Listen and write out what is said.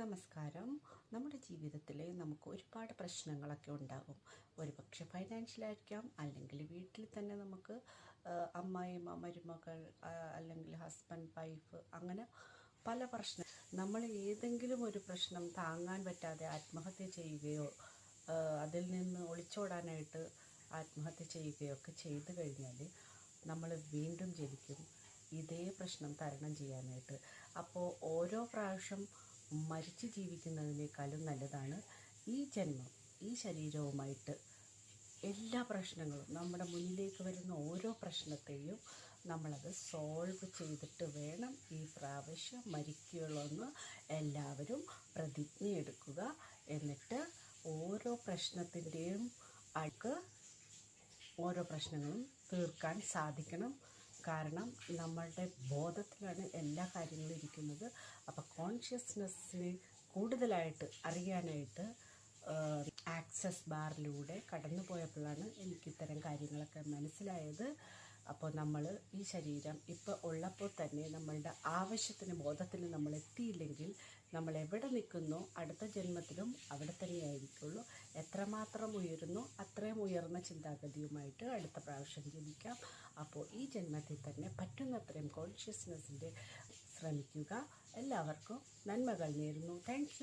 നമസ്കാരം. നമ്മുടെ ജീവിതത്തിൽ നമുക്ക് ഒരുപാട് പ്രശ്നങ്ങളൊക്കെ ഉണ്ടാകും ഒരു പക്ഷെ ഫൈനാൻഷ്യലായിരിക്കാം അല്ലെങ്കിൽ വീട്ടിൽ തന്നെ നമുക്ക് അമ്മായിമ്മ മരുമകൾ അല്ലെങ്കിൽ ഹസ്ബൻഡ് വൈഫ് അങ്ങനെ പല പ്രശ്നം നമ്മൾ ഏതെങ്കിലും ഒരു പ്രശ്നം താങ്ങാൻ പറ്റാതെ ആത്മഹത്യ ചെയ്യുകയോ അതിൽ നിന്ന് ഒളിച്ചോടാനായിട്ട് ആത്മഹത്യ ചെയ്യുകയോ ഒക്കെ ചെയ്തു കഴിഞ്ഞാൽ നമ്മൾ വീണ്ടും ജനിക്കും ഇതേ പ്രശ്നം തരണം ചെയ്യാനായിട്ട്. അപ്പോൾ ഓരോ പ്രാവശ്യം മരിച്ച് ജീവിക്കുന്നതിനേക്കാളും നല്ലതാണ് ഈ ജന്മം. ഈ ശരീരവുമായിട്ട് എല്ലാ പ്രശ്നങ്ങളും നമ്മുടെ മുന്നിലേക്ക് വരുന്ന ഓരോ പ്രശ്നത്തെയും നമ്മളത് സോൾവ് ചെയ്തിട്ട് വേണം ഈ പ്രാവശ്യം മരിക്കുകയുള്ളൂ എന്ന് എല്ലാവരും പ്രതിജ്ഞയെടുക്കുക എന്നിട്ട് ഓരോ പ്രശ്നത്തിന്റെയും അടുക്ക് ഓരോ പ്രശ്നങ്ങളും തീർക്കാൻ സാധിക്കണം. കാരണം നമ്മളുടെ ബോധത്തിലാണ് എല്ലാ കാര്യങ്ങളും ഇരിക്കുന്നത്. അപ്പോൾ കോൺഷ്യസ്നെസ്സിനെ കൂടുതലായിട്ട് അറിയാനായിട്ട് ആക്സസ് ബാറിലൂടെ കടന്നു പോയപ്പോഴാണ് എനിക്ക് ഇത്തരം കാര്യങ്ങളൊക്കെ മനസ്സിലായത്. അപ്പോൾ നമ്മൾ ഈ ശരീരം ഇപ്പോൾ ഉള്ളപ്പോൾ തന്നെ നമ്മളുടെ ആവശ്യത്തിന് ബോധത്തിന് നമ്മൾ എത്തിയില്ലെങ്കിൽ നമ്മൾ എവിടെ നിൽക്കുന്നു അടുത്ത ജന്മത്തിലും അവിടെ തന്നെയായിരിക്കുള്ളൂ. എത്രമാത്രം ഉയരുന്നു അത്രയും ഉയർന്ന ചിന്താഗതിയുമായിട്ട് അടുത്ത പ്രാവശ്യം ജനിക്കാം. അപ്പോൾ ഈ ജന്മത്തിൽ തന്നെ പറ്റുന്നത്രയും കോൺഷ്യസ്നെസ്സിന്റെ ശ്രമിക്കുക. എല്ലാവർക്കും നന്മകൾ നേരുന്നു. താങ്ക്